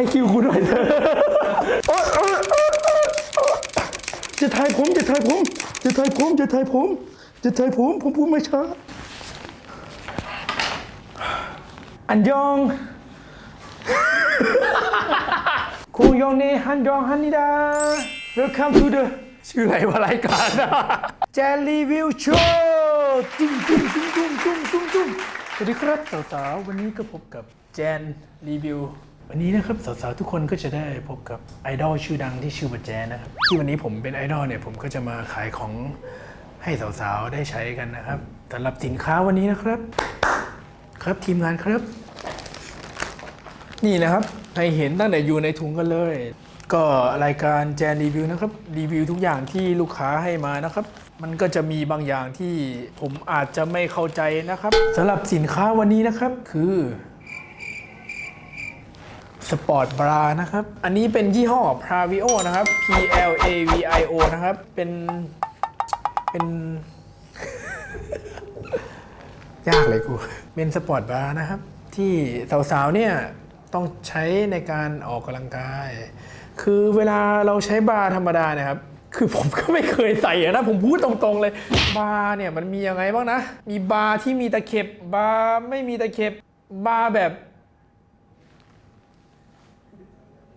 ให้คิวคุณหน่อยเถอะจะถ่ายผมจะถ่ายผม จะถ่ายผมจะถ่ายผม จะถ่ายผมผมพูดไม่ช้าอันยองคุยองเนฮันยองฮันนิดา Welcome to the ชื่ออะไรวะรายการแจนรีวิวโชว์จุ้มจุ้มจุ้มจุ้มจุ้มจุ้มจุ้มสวัสดีครับสาวๆวันนี้ก็พบกับแจนรีวิว วันนี้นะครับสาวๆทุกคนก็จะได้พบกับไอดอลชื่อดังที่ชื่อว่าแจนนะครับที่วันนี้ผมเป็นไอดอลเนี่ยผมก็จะมาขายของให้สาวๆได้ใช้กันนะครับสำหรับสินค้าวันนี้นะครับ ครับทีมงานครับ นี่นะครับให้เห็นตั้งแต่อยู่ในถุงกันเลย ก็รายการแจนรีวิวนะครับรีวิวทุกอย่างที่ลูกค้าให้มานะครับ มันก็จะมีบางอย่างที่ผมอาจจะไม่เข้าใจนะครับสำหรับสินค้าวันนี้นะครับคือ สปอร์ตบรานะครับ อันนี้เป็นยี่ห้อ Pravio นะครับ P L A V I O นะครับ เป็น เป็น ยากเลยกู เป็นสปอร์ตบาร์นะครับ ที่สาวๆเนี่ยต้องใช้ในการออกกำลังกาย คือเวลาเราใช้บาร์ธรรมดาเนี่ยครับ คือผมก็ไม่เคยใส่อะนะ ผมพูดตรงๆเลย บาร์เนี่ยมันมียังไงบ้างนะ มีบาร์ที่มีตะเข็บบาร์ไม่มีตะเข็บบาร์แบบ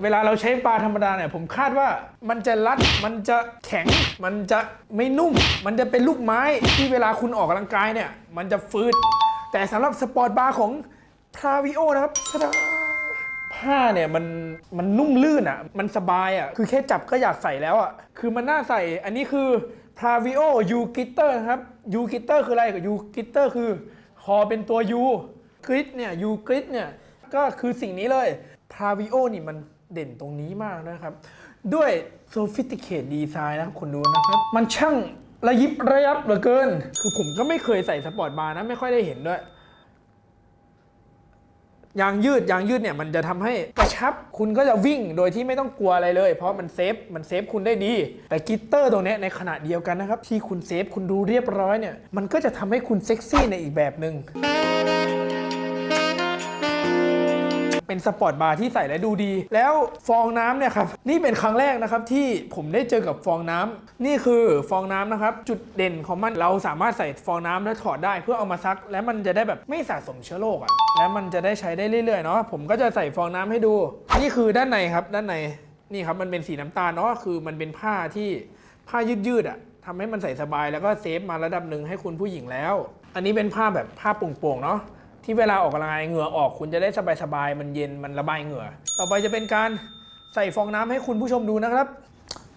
เวลาเราใช้ปลาธรรมดาเนี่ยผมคาดว่ามันจะรัดมันจะแข็ง มันจะไม่นุ่ม มันจะเป็นลูกไม้ที่เวลาคุณออกกำลังกายเนี่ย มันจะฟืด แต่สำหรับสปอร์ตบาร์ของ p r a v i o นะครับทะดาผ้าเนี่ยมันมันนุ่มลื่นอะ มันสบายอะ คือแค่จับก็อยากใส่แล้วอะ คือมันน่าใส่ อันนี้คือ p r a v i o U Glitter นะครับ U Glitter คืออะไรกับ U Glitter คือ คอเป็นตัว U กริดเนี่ย U กริดเนี่ย ก็คือสิ่งนี้เลย p r a v i o นี่มัน เด่นตรงนี้มากนะครับ ด้วย sophisticated design นะครับคุณดูนะครับ มันช่างระยิบระยับเหลือเกิน คือผมก็ไม่เคยใส่สปอร์ตบาร์นะ ไม่ค่อยได้เห็นด้วยยางยืดยางยืดเนี่ยมันจะทำให้กระชับคุณก็จะวิ่งโดยที่ไม่ต้องกลัวอะไรเลย เพราะมันเซฟมันเซฟคุณได้ดี แต่กิตเตอร์ตรงนี้ในขณะเดียวกันนะครับ ที่คุณเซฟคุณดูเรียบร้อยเนี่ย มันก็จะทำให้คุณเซ็กซี่ในอีกแบบหนึ่ง เป็นสปอร์ตบาร์ที่ใส่แล้วดูดี แล้วฟองน้ำเนี่ยครับนี่เป็นครั้งแรกนะครับที่ผมได้เจอกับฟองน้ำนี่คือฟองน้ำนะครับจุดเด่นของมันเราสามารถใส่ฟองน้ำแล้วถอดได้เพื่อเอามาซัก และมันจะได้แบบไม่สะสมเชื้อโรคอะ่ะและมันจะได้ใช้ได้เรื่อยๆเนาะผมก็จะใส่ฟองน้ำให้ดู นี่คือด้านในครับด้านในนี่ครับมันเป็นสีน้ำตาลเนาะคือมันเป็นผ้าที่ผ้ายืดๆอะ่ะทำให้มันใส่สบายแล้วก็เซฟมาระดับหนึ่งให้คุณผู้หญิงแล้ว อันนี้เป็นผ้าแบบผ้าโป่งๆเนาะ ที่เวลาออกกำลังกายเหงื่อออกคุณจะได้สบายๆมันเย็นมันระบายเหงื่อ ต่อไปจะเป็นการใส่ฟองน้ำให้คุณผู้ชมดูนะครับ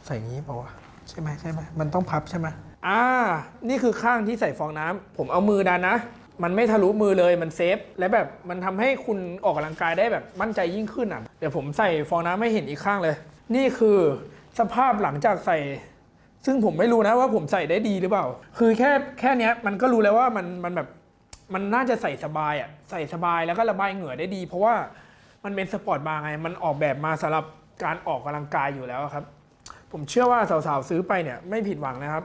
ใส่อย่างนี้เปล่าวะใช่ไหมใช่ไหมมันต้องพับใช่ไหมอ่า นี่คือข้างที่ใส่ฟองน้ำผมเอามือดันนะ มันไม่ทะลุมือเลยมันเซฟ และแบบมันทำให้คุณออกกำลังกายได้แบบมั่นใจยิ่งขึ้นอะ เดี๋ยวผมใส่ฟองน้ำให้เห็นอีกข้างเลย นี่คือสภาพหลังจากใส่ ซึ่งผมไม่รู้นะว่าผมใส่ได้ดีหรือเปล่า คือแค่แค่เนี้ยมันก็รู้แล้วว่ามันมันแบบ มันน่าจะใส่สบายอะใส่สบายแล้วก็ระบายเหงื่อได้ดี เพราะว่ามันเป็นสปอร์ตบาร์ไง มันออกแบบมาสำหรับการออกกำลังกายอยู่แล้วครับ ผมเชื่อว่าสาวๆซื้อไปเนี่ยไม่ผิดหวังนะครับ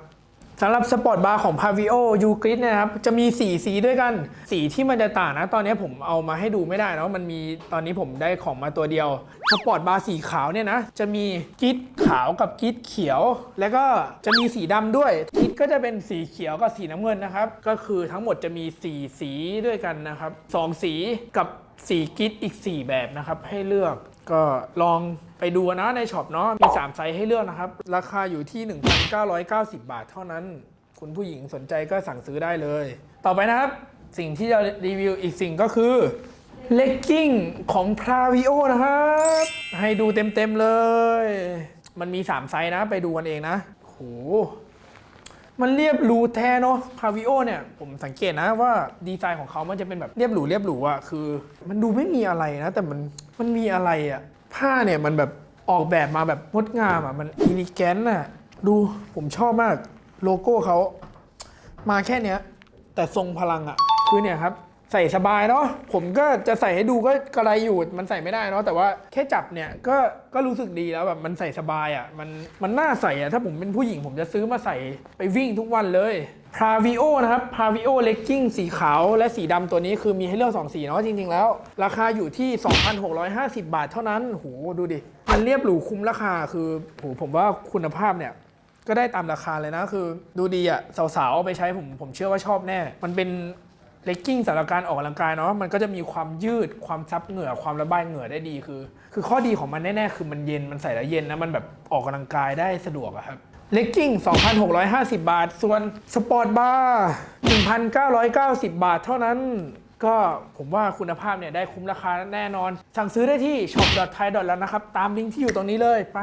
สำหรับสปอร์ตบาร์ของ Pavio u g r i d เนี่ยนะครับ จะมี 4 สีด้วยกัน สีที่มันจะต่างนะ ตอนนี้ผมเอามาให้ดูไม่ได้นะว่ามันมีตอนนี้ผมได้ของมาตัวเดียว สปอร์ตบาร์สีขาวเนี่ยนะ จะมีกิดขาวกับกิดเขียว แล้วก็จะมีสีดำด้วย กิดก็จะเป็นสีเขียวกับสีน้ำเงินนะครับ ก็คือทั้งหมดจะมี 4 สีด้วยกันนะครับสองสีกับ สีกิ๊ดอีก 4 แบบนะครับ ให้เลือกก็ลองไปดูนะในช็อปเนาะมี 3 ไซส์ให้เลือกนะครับ ราคาอยู่ที่ 1,990 บาทเท่านั้น คุณผู้หญิงสนใจก็สั่งซื้อได้เลย ต่อไปนะครับ สิ่งที่จะรีวิวอีกสิ่งก็คือเลกกิ้งของ Pravio นะครับ ให้ดูเต็มๆเลย มันมี 3 ไซส์นะไปดูกันเองนะโห มันเรียบหรูแท้เนาะพาวิโอเนี่ย ผมสังเกตนะว่าดีไซน์ของเขามันจะเป็นแบบเรียบหรูเรียบหรูอะคือ มันดูไม่มีอะไรนะ แต่มันมันมีอะไรอะผ้าเนี่ยมันแบบออกแบบมาแบบงดงามอะมันอิลิแกนอะดูผมชอบมากโลโก้เขามาแค่เนี้ยแต่ทรงพลังอะคือเนี่ยครับ ใส่สบายเนาะผมก็จะใส่ให้ดูก็กระไรอยู่มันใส่ไม่ได้เนาะแต่ว่าแค่จับเนี่ยก็ก็รู้สึกดีแล้วแบบมันใส่สบายอะ่ะมันมันน่าใส่อะ่ะถ้าผมเป็นผู้หญิงผมจะซื้อมาใส่ไปวิ่งทุกวันเลยพาวิโอนะครับพาวิโอเลกกิ้งสีขาวและสีดำตัวนี้คือมีให้เลือก2สีเนาะจริง ๆ แล้ว ราคาอยู่ที่ 2,650 บาทเท่านั้นโหดูดิ มันเรียบหรูคุ้มราคาคือโหผมว่าคุณภาพเนี่ยก็ได้ตามราคาเลยนะคือ ดูดีอะสาวๆเอาไปใช้ผมผมเชื่อว่าชอบแน่ มันเป็น เลกกิ้งสำหรับการออกกำลังกายเนาะมันก็จะมีความยืดความซับเหงื่อความระบายเหงื่อได้ดีคือ คือข้อดีของมันแน่ๆ คือมันเย็นมันใส่แล้วเย็นนะมันแบบออกกำลังกายได้สะดวกอะครับเลกกิ้ง2,650 บาท ส่วนสปอร์ตบาร์1,990 บาทเท่านั้น ก็ผมว่าคุณภาพเนี่ยได้คุ้มราคาแน่นอน สั่งซื้อได้ที่ shop.thai แล้วนะครับ ตามลิงก์ที่อยู่ตรงนี้เลยไป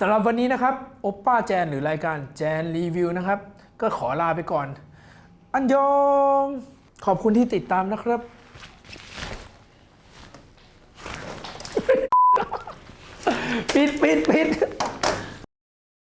สำหรับวันนี้นะครับโอปป้าแจนหรือรายการแจนรีวิวนะครับ ก็ขอลาไปก่อน อันยอง ขอบคุณที่ติดตามนะครับ ปิดปิดปิด